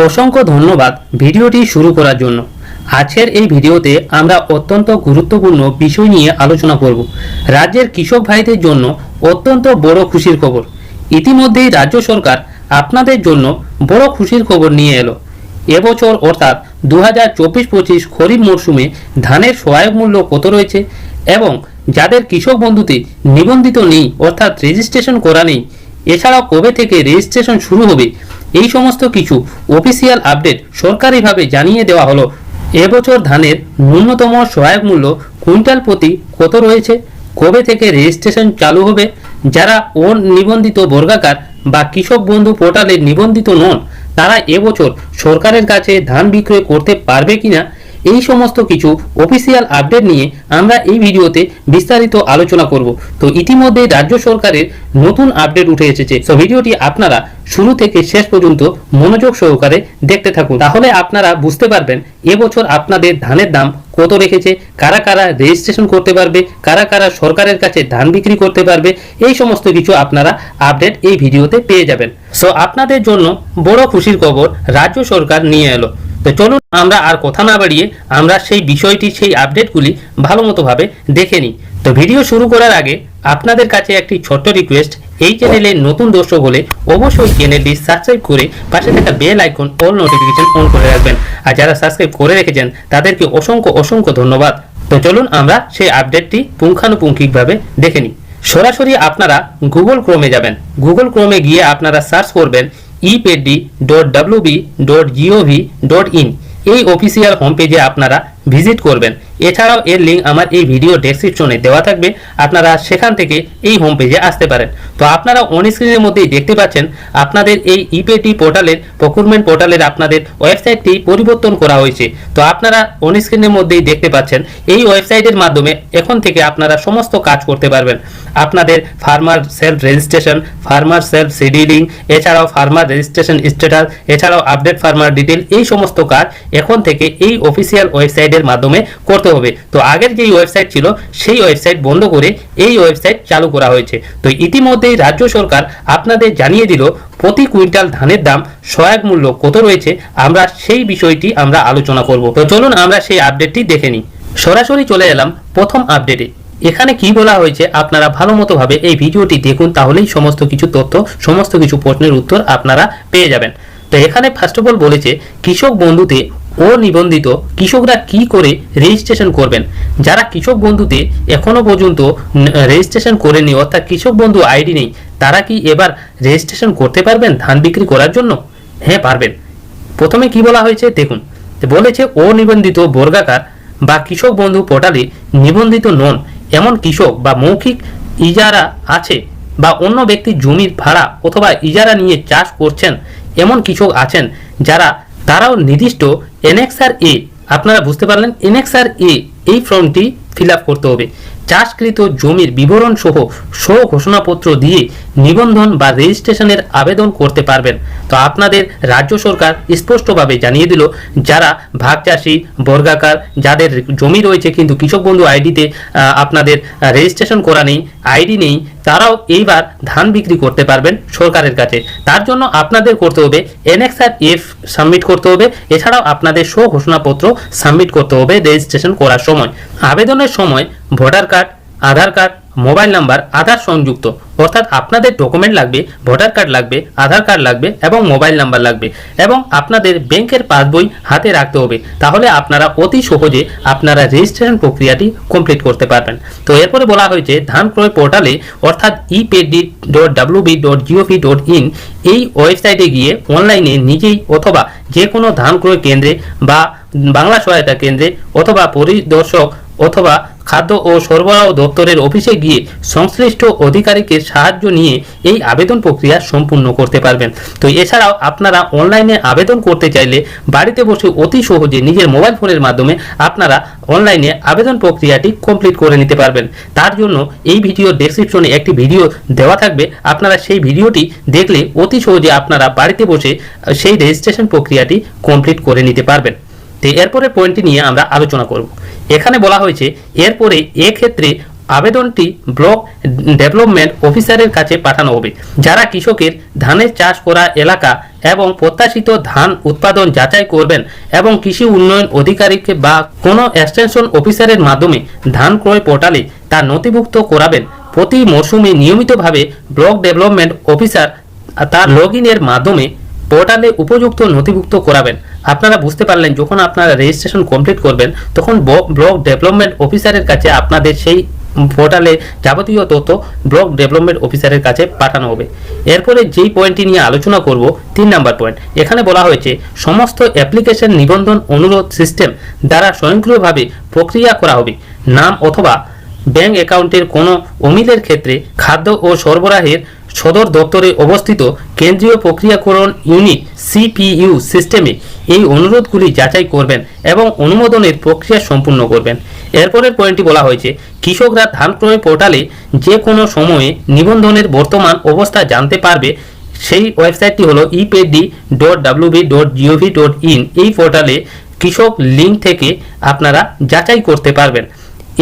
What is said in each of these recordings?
অসংখ্য ধন্যবাদ ভিডিওটি শুরু করার জন্য। আজকের এই ভিডিওতে আমরা অত্যন্ত গুরুত্বপূর্ণ বিষয় নিয়ে আলোচনা করব। রাজ্যের কৃষক ভাইদের জন্য অত্যন্ত বড় খুশির খবর। ইতিমধ্যেই রাজ্য সরকার আপনাদের জন্য বড় খুশির খবর নিয়ে এলো। এবছর অর্থাৎ দু হাজার চব্বিশ পঁচিশ খরিফ মরশুমে ধানের সহায়ক মূল্য কত রয়েছে এবং যাদের কৃষক বন্ধুতে নিবন্ধিত নেই অর্থাৎ রেজিস্ট্রেশন করা নেই এছাড়াও কবে থেকে রেজিস্ট্রেশন শুরু হবে, এই সমস্ত কিছু অফিসিয়াল আপডেট সরকারিভাবে জানিয়ে দেওয়া হলো। এবছর ধানের ন্যূনতম সহায়ক মূল্য কুইন্টাল প্রতি কত রয়েছে, কবে থেকে রেজিস্ট্রেশন চালু হবে, যারা অনিবন্ধিত বর্গাকার বা কৃষক বন্ধু পোর্টালে নিবন্ধিত নন, তারা এবছর সরকারের কাছে ধান বিক্রয় করতে পারবে কিনা এই সমস্ত কিছু অফিসিয়াল আপডেট নিয়ে আমরা এই ভিডিওতে বিস্তারিত আলোচনা করব। তো ইতিমধ্যে রাজ্য সরকারের নতুন আপডেট উঠে এসেছে। তো ভিডিওটি আপনারা শুরু থেকে শেষ পর্যন্ত মনোযোগ সহকারে দেখতে থাকুন। তাহলে আপনারা বুঝতে পারবেন এবছর আপনাদের ধানের দাম কত রেখেছে, কারা কারা রেজিস্ট্রেশন করতে পারবে, কারা কারা সরকারের কাছে ধান বিক্রি করতে পারবে, এই সমস্ত কিছু আপনারা আপডেট এই ভিডিওতে পেয়ে যাবেন। সো আপনাদের জন্য বড় খুশির খবর রাজ্য সরকার নিয়ে এলো। তো চলুন আমরা আর কথা না বাড়িয়ে আমরা সেই বিষয়টি, সেই আপডেটগুলি ভালো মতোভাবে দেখে নিই। তো ভিডিও শুরু করার আগে আপনাদের কাছে একটি ছোট্ট রিকোয়েস্ট এই চ্যানেলে নতুন দর্শক হলে অবশ্যই চ্যানেলটি সাবস্ক্রাইব করে পাশে থাকা bell icon all notification on করে রাখবেন। আর যারা সাবস্ক্রাইব করে রেখেছেন, তাদেরকে অসংখ্য অসংখ্য ধন্যবাদ। তো চলুন আমরা সেই আপডেটটি পুঙ্খানুপুঙ্খিকভাবে দেখে নিই। সরাসরি আপনারা গুগল ক্রোমে যাবেন। গুগল ক্রোমে গিয়ে আপনারা সার্চ করবেন epaddy dot WB dot GOV dot in এই অফিসিয়াল হোম পেজে আপনারা ভিজিট করবেন। এছাড়াও এর লিঙ্ক আমার এই ভিডিও ডেসক্রিপশনে দেওয়া থাকবে। আপনারা সেখান থেকে এই হোম পেজে আসতে পারেন। তো আপনারা অন স্ক্রিনের মধ্যেই দেখতে পাচ্ছেন, আপনাদের এই ইপেটি পোর্টালের প্রকুরমেন্ট পোর্টালের আপনাদের ওয়েবসাইটটি পরিবর্তন করা হয়েছে। তো আপনারা অন স্ক্রিনের মধ্যেই দেখতে পাচ্ছেন, এই ওয়েবসাইটের মাধ্যমে এখন থেকে আপনারা সমস্ত কাজ করতে পারবেন। আপনাদের farmer self registration farmer self scheduling এছাড়াও ফার্মার রেজিস্ট্রেশন স্ট্যাটাস এছাড়াও আপডেট ফার্মার ডিটেল এই সমস্ত কাজ এখন থেকে এই অফিসিয়াল ওয়েবসাইটের মাধ্যমে করতে হবে। তো আগের যেই ওয়েবসাইট ছিল, সেই ওয়েবসাইট বন্ধ করে এই ওয়েবসাইট চালু করা হয়েছে। তো ইতিমধ্যেই রাজ্য সরকার আপনাদের জানিয়ে দিল, প্রতি কুইন্টাল ধানের দাম সহায়ক মূল্য কত রয়েছে? আমরা সেই বিষয়টি আমরা আলোচনা করব। তো চলুন আমরা সেই আপডেটটি দেখে নিই। সরাসরি চলে এলাম প্রথম আপডেটে এখানে কি বলা হয়েছে আপনারা ভালো মতো ভাবে এই ভিডিওটি দেখুন, তাহলেই সমস্ত কিছু তথ্য, সমস্ত কিছু প্রশ্নের উত্তর আপনারা পেয়ে যাবেন। তো এখানে ফার্স্ট অফ অল বলেছে, কৃষক বন্ধুতে অনিবন্ধিত কৃষকরা কি করে রেজিস্ট্রেশন করবেন? যারা কৃষক বন্ধুতে এখনও পর্যন্ত রেজিস্ট্রেশন করেনি অর্থাৎ কৃষক বন্ধু আইডি নেই, তারা কি এবার রেজিস্ট্রেশন করতে পারবেন ধান বিক্রি করার জন্য? হ্যাঁ পারবেন। প্রথমে কি বলা হয়েছে? দেখুন, বলেছে অনিবন্ধিত বর্গাকার বা কৃষক বন্ধু পোর্টালে নিবন্ধিত নন, এমন কৃষক বা মৌখিক ইজারা আছে বা অন্য ব্যক্তির জমির ভাড়া অথবা ইজারা নিয়ে চাষ করছেন, এমন কৃষক আছেন যারা তারাও নির্দিষ্ট এনএক্সআর এ, আপনারা বুঝতে পারলেন, এনএক্সআর এ, এই ফর্মটি ফিল করতে হবে। চাষকৃত জমির বিবরণ সহ স্ব ঘোষণাপত্র দিয়ে নিবন্ধন বা রেজিস্ট্রেশনের আবেদন করতে পারবেন। তো আপনাদের রাজ্য সরকার স্পষ্টভাবে জানিয়ে দিল, যারা ভাগ চাষি, বর্গাকার, যাদের জমি রয়েছে কিন্তু কৃষক বন্ধু আইডিতে আপনাদের রেজিস্ট্রেশন করা নেই, আইডি নেই, তারাও এইবার ধান বিক্রি করতে পারবেন সরকারের কাছে। তার জন্য আপনাদের করতে হবে এনএক্সআর এফ সাবমিট করতে হবে, এছাড়াও আপনাদের স্ব ঘোষণাপত্র সাবমিট করতে হবে রেজিস্ট্রেশন করার সময়। আবেদনের সময় voter card Aadhaar card, mobile number, Aadhaar সংযুক্ত। অর্থাৎ আপনাদের ডকুমেন্ট লাগবে, ভোটার কার্ড লাগবে, আধার কার্ড লাগবে এবং মোবাইল নাম্বার লাগবে এবং আপনাদের ব্যাংকের পাসবই হাতে রাখতে হবে। তাহলে আপনারা অতি সহজে আপনারা রেজিস্ট্রেশন প্রক্রিয়াটি কমপ্লিট করতে পারবেন। তো এরপরে বলা হয়েছে, ধান ক্রয় পোর্টালে অর্থাৎ epaddy dot WB dot GOV dot in এই ওয়েবসাইটে গিয়ে অনলাইনে নিজেই অথবা যে কোনো ধান ক্রয় কেন্দ্রে বা বাংলা সহায়তা কেন্দ্রে অথবা পরিদর্শক অথবা খাদ্য ও সরবরাহ দপ্তরের অফিসে গিয়ে সংশ্লিষ্ট অধিকারীকে সাহায্য নিয়ে এই আবেদন প্রক্রিয়া সম্পূর্ণ করতে পারবেন। তো এছাড়াও আপনারা অনলাইনে আবেদন করতে চাইলে বাড়িতে বসে অতি সহজে নিজের মোবাইল ফোনের মাধ্যমে আপনারা অনলাইনে আবেদন প্রক্রিয়াটি কমপ্লিট করে নিতে পারবেন। তার জন্য এই ভিডিও ডেসক্রিপশনে একটি ভিডিও দেওয়া থাকবে। আপনারা সেই ভিডিওটি দেখলে অতি সহজে আপনারা বাড়িতে বসে সেই রেজিস্ট্রেশন প্রক্রিয়াটি কমপ্লিট করে নিতে পারবেন। তো এরপরে পয়েন্টটি নিয়ে আমরা আলোচনা করব। এখানে বলা হয়েছে, এরপরে এক্ষেত্রে আবেদনটি ব্লক ডেভেলপমেন্ট অফিসারের কাছে পাঠানো হবে, যারা কৃষকের ধানের চাষ করা এলাকা এবং প্রত্যাশিত ধান উৎপাদন যাচাই করবেন এবং কৃষি উন্নয়ন আধিকারিককে বা কোনো এক্সটেনশন অফিসারের মাধ্যমে ধান ক্রয় পোর্টালে তা নথিভুক্ত করাবেন। প্রতি মরশুমে নিয়মিতভাবে ব্লক ডেভেলপমেন্ট অফিসার তার লগ মাধ্যমে পোর্টালে উপযুক্ত নথিভুক্ত করাবেন। আপনারা বুঝতে পারলেন, যখন আপনারা রেজিস্ট্রেশন কমপ্লিট করবেন, তখন ব্লক ডেভেলপমেন্ট অফিসারের কাছে আপনাদের সেই পোর্টালে যাবতীয় তথ্য ব্লক ডেভেলপমেন্ট অফিসারের কাছে পাঠানো হবে। এরপরে যেই পয়েন্টটি নিয়ে আলোচনা করব, তিন নাম্বার পয়েন্ট এখানে বলা হয়েছে, সমস্ত অ্যাপ্লিকেশন নিবন্ধন অনুরোধ সিস্টেম দ্বারা স্বয়ংক্রিয়ভাবে প্রক্রিয়া করা হবে। নাম অথবা ব্যাংক অ্যাকাউন্টের কোনো অমিলের ক্ষেত্রে খাদ্য ও সরবরাহের সদর দপ্তরে অবস্থিত কেন্দ্রীয় প্রক্রিয়াকরণ ইউনিট সিপিইউ সিস্টেমে এই অনুরোধগুলি যাচাই করবেন এবং অনুমোদনের প্রক্রিয়া সম্পূর্ণ করবেন। এরপরের পয়েন্টটি বলা হয়েছে, কৃষকরা ধান ক্রয় পোর্টালে যে কোনো সময়ে নিবন্ধনের বর্তমান অবস্থা জানতে পারবে। সেই ওয়েবসাইটটি হলো epaddy dot WB dot GOV dot in এই পোর্টালে কৃষক লিঙ্ক থেকে আপনারা যাচাই করতে পারবেন।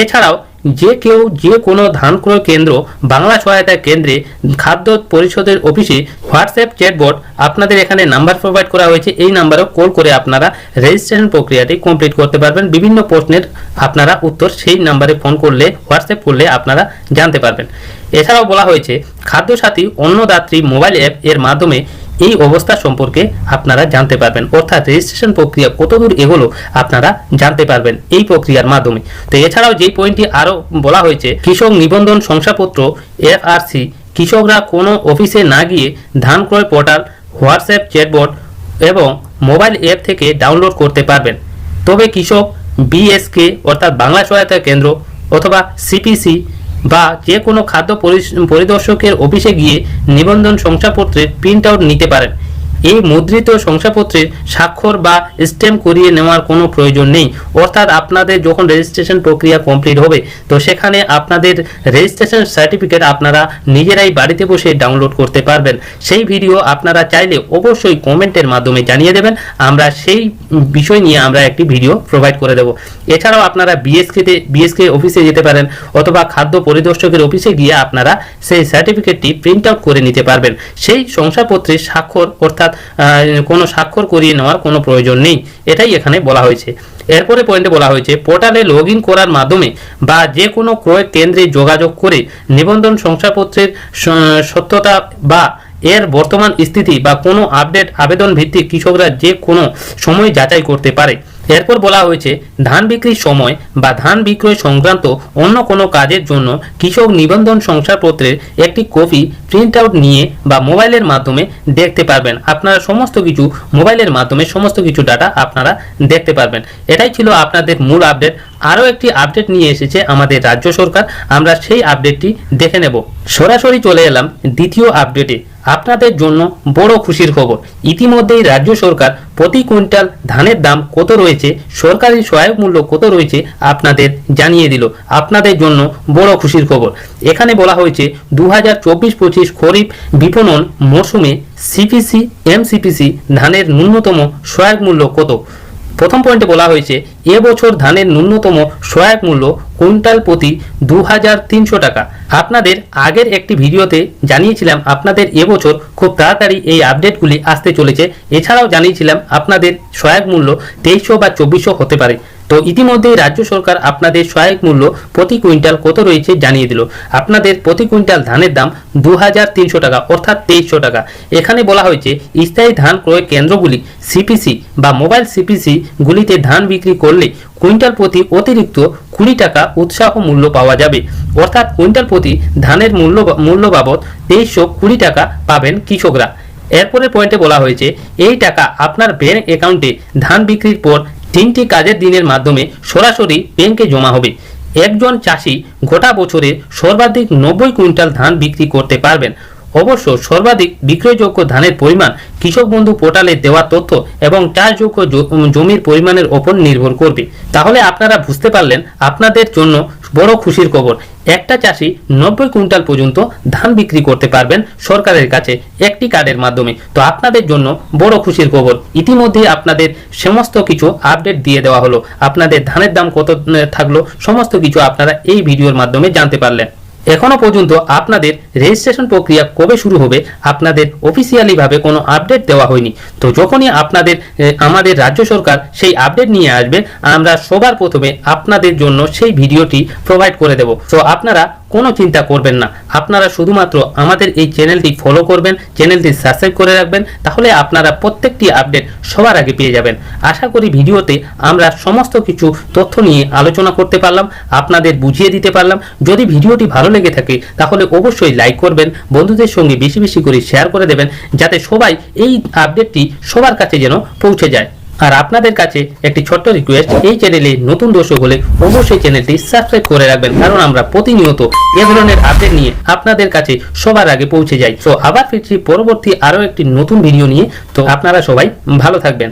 এছাড়াও যে কেউ যে কোনো ধান ক্রয় কেন্দ্র বাংলা সহায়তা কেন্দ্রে খাদ্য পরিষদের অফিসে হোয়াটসঅ্যাপ চ্যাটবট আপনাদের এখানে নাম্বার প্রোভাইড করা হয়েছে। এই নাম্বারও কল করে আপনারা রেজিস্ট্রেশন প্রক্রিয়াটি কমপ্লিট করতে পারবেন। বিভিন্ন প্রশ্নের আপনারা উত্তর সেই নাম্বারে ফোন করলে, হোয়াটসঅ্যাপ করলে আপনারা জানতে পারবেন। এছাড়াও বলা হয়েছে, খাদ্যসাথী অন্নদাত্রী মোবাইল অ্যাপ এর মাধ্যমে এই অবস্থা সম্পর্কে আপনারা জানতে পারবেন। অর্থাৎ রেজিস্ট্রেশন প্রক্রিয়া কতদূর এগোলো আপনারা জানতে পারবেন এই প্রক্রিয়ার মাধ্যমে। তো এছাড়াও যেই পয়েন্টটি আরও বলা হয়েছে, কৃষক নিবন্ধন শংসাপত্র, এফআরসি, কৃষকরা কোনো অফিসে না গিয়ে ধান ক্রয় পোর্টাল, হোয়াটসঅ্যাপ চ্যাটবট এবং মোবাইল অ্যাপ থেকে ডাউনলোড করতে পারবেন। তবে কৃষক বিএসকে, অর্থাৎ বাংলা সহায়তা কেন্দ্র অথবা সিপিসি বা যে কোনো খাদ্য পরিদর্শকের অফিসে গিয়ে নিবন্ধন শংসাপত্রের প্রিন্ট আউট নিতে পারেন। এই মুদ্রিত শংসাপত্রের স্বাক্ষর বা স্ট্যাম্প করিয়ে নেওয়ার কোনো প্রয়োজন নেই। অর্থাৎ আপনাদের যখন রেজিস্ট্রেশন প্রক্রিয়া কমপ্লিট হবে, তো সেখানে আপনাদের রেজিস্ট্রেশন সার্টিফিকেট আপনারা নিজেরাই বাড়িতে বসে ডাউনলোড করতে পারবেন। সেই ভিডিও আপনারা চাইলে অবশ্যই কমেন্টের মাধ্যমে জানিয়ে দেবেন। আমরা সেই বিষয় নিয়ে আমরা একটি ভিডিও প্রোভাইড করে দেব। এছাড়াও আপনারা বিএসকেতে বিএসকে অফিসে যেতে পারেন, অথবা খাদ্য পরিদর্শকের অফিসে গিয়ে আপনারা সেই সার্টিফিকেটটি প্রিন্ট আউট করে নিতে পারবেন। সেই শংসাপত্রে স্বাক্ষর অর্থাৎ কোনো স্বাক্ষর করিয়ে নেওয়ার কোনো প্রয়োজন নেই। এটাই এখানে বলা হয়েছে। এরপরে পয়েন্টে বলা হয়েছে পোর্টালে লগ ইন করার মাধ্যমে বা যে কোনো ক্রয় কেন্দ্রে যোগাযোগ করে নিবন্ধন শংসাপত্রের সত্যতা বা এর বর্তমান স্থিতি বা কোনো আপডেট আবেদন ভিত্তিক কৃষকরা যে কোনো সময় যাচাই করতে পারে। এরপর বলা হয়েছে, ধান বিক্রির সময় বা ধান বিক্রয় সংক্রান্ত অন্য কোনো কাজের জন্য কৃষক নিবন্ধন শংসাপত্রের একটি কপি প্রিন্ট আউট নিয়ে বা মোবাইলের মাধ্যমে দেখতে পারবেন। আপনারা সমস্ত কিছু মোবাইলের মাধ্যমে, সমস্ত কিছু ডাটা আপনারা দেখতে পারবেন। এটাই ছিল আপনাদের মূল আপডেট আরও একটি আপডেট নিয়ে এসেছে আমাদের রাজ্য সরকার। আমরা সেই আপডেটটি দেখে নেব। সরাসরি চলে এলাম দ্বিতীয় আপডেটে আপনাদের জন্য বড় খুশির খবর। ইতিমধ্যেই রাজ্য সরকার প্রতি কুইন্টাল ধানের দাম কত রয়েছে, সরকারি সহায়ক মূল্য কত রয়েছে আপনাদের জানিয়ে দিল। আপনাদের জন্য বড় খুশির খবর। এখানে বলা হয়েছে দু হাজার চব্বিশ পঁচিশ খরিফ বিপণন মরশুমে সিপিসি এমসিপিসি ধানের ন্যূনতম সহায়ক মূল্য কত? প্রথম পয়েন্টে বলা হয়েছে এবছর ধানের ন্যূনতম সহায়ক মূল্য কুইন্টাল প্রতি দু টাকা। আপনাদের আগের একটি ভিডিওতে জানিয়েছিলাম আপনাদের এবছর খুব তাড়াতাড়ি এই আপডেটগুলি আসতে চলেছে। এছাড়াও জানিয়েছিলাম আপনাদের সহায়ক মূল্য তেইশশো বা চব্বিশশো হতে পারে। তো ইতিমধ্যে রাজ্য সরকার আপনাদের সহায়ক মূল্য প্রতি কুইন্টাল কত রয়েছে জানিয়ে দিল। আপনাদের প্রতি কুইন্টাল ধানের দাম দু হাজার তিনশো টাকা, অর্থাৎ তেইশশো টাকা। এখানে বলা হয়েছে, স্থায়ী ধান ক্রয় কেন্দ্রগুলি সিপিসি বা মোবাইল সিপিসি গুলিতে ধান বিক্রি করলে কুইন্টাল প্রতি অতিরিক্ত কুড়ি টাকা উৎসাহ মূল্য পাওয়া যাবে। অর্থাৎ কুইন্টাল প্রতি ধানের মূল্য মূল্য বাবদ তেইশশো কুড়ি টাকা পাবেন কৃষকরা। এরপরের পয়েন্টে বলা হয়েছে, এই টাকা আপনার ব্যাংক অ্যাকাউন্টে ধান বিক্রির পর তিনটি কাজের দিনের মাধ্যমে সরাসরি ব্যাংকে জমা হবে। একজন চাষি গোটা বছরে সর্বাধিক নব্বই কুইন্টাল ধান বিক্রি করতে পারবেন। অবশ্য সর্বাধিক বিক্রয়যোগ্য ধানের পরিমাণ কৃষক বন্ধু পোর্টালে দেওয়া তথ্য এবং চাষযোগ্য জমির পরিমাণের ওপর নির্ভর করবে। তাহলে আপনারা বুঝতে পারলেন আপনাদের জন্য বড় খুশির খবর। একটা চাষি নব্বই কুইন্টাল পর্যন্ত ধান বিক্রি করতে পারবেন সরকারের কাছে একটি কার্ডের মাধ্যমে। তো আপনাদের জন্য বড় খুশির খবর। ইতিমধ্যে আপনাদের সমস্ত কিছু আপডেট দিয়ে দেওয়া হলো। আপনাদের ধানের দাম কত থাকল, সমস্ত কিছু আপনারা এই ভিডিওর মাধ্যমে জানতে পারলেন। এখনও পর্যন্ত আপনাদের রেজিস্ট্রেশন প্রক্রিয়া কবে শুরু হবে, আপনাদের অফিসিয়ালি ভাবে কোনো আপডেট দেওয়া হয়নি। তো যখনই আপনাদের আমাদের রাজ্য সরকার সেই আপডেট নিয়ে আসবে, আমরা সবার প্রথমে আপনাদের জন্য সেই ভিডিওটি প্রোভাইড করে দেব। তো আপনারা কোনো চিন্তা করবেন না। আপনারা শুধুমাত্র আমাদের এই চ্যানেলটি ফলো করবেন, চ্যানেলটি সাবস্ক্রাইব করে রাখবেন, তাহলে আপনারা প্রত্যেকটি আপডেট সবার আগে পেয়ে যাবেন। আশা করি ভিডিওতে আমরা সমস্ত কিছু তথ্য নিয়ে আলোচনা করতে পারলাম, আপনাদের বুঝিয়ে দিতে পারলাম। যদি ভিডিওটি ভালো লেগে থাকে, তাহলে অবশ্যই লাইক করবেন, বন্ধুদের সঙ্গে বেশি বেশি করে শেয়ার করে দেবেন, যাতে সবাই এই আপডেটটি সবার কাছে যেন পৌঁছে যায়। আর আপনাদের কাছে একটি ছোট্ট রিকোয়েস্ট এই চ্যানেলে নতুন দর্শক হলে অবশ্যই চ্যানেলটি সাবস্ক্রাইব করে রাখবেন, কারণ আমরা প্রতিনিয়ত এ ধরনের আপডেট নিয়ে আপনাদের কাছে সবার আগে পৌঁছে যাই। তো আবার ফিরছি পরবর্তী আরও একটি নতুন ভিডিও নিয়ে। তো আপনারা সবাই ভালো থাকবেন।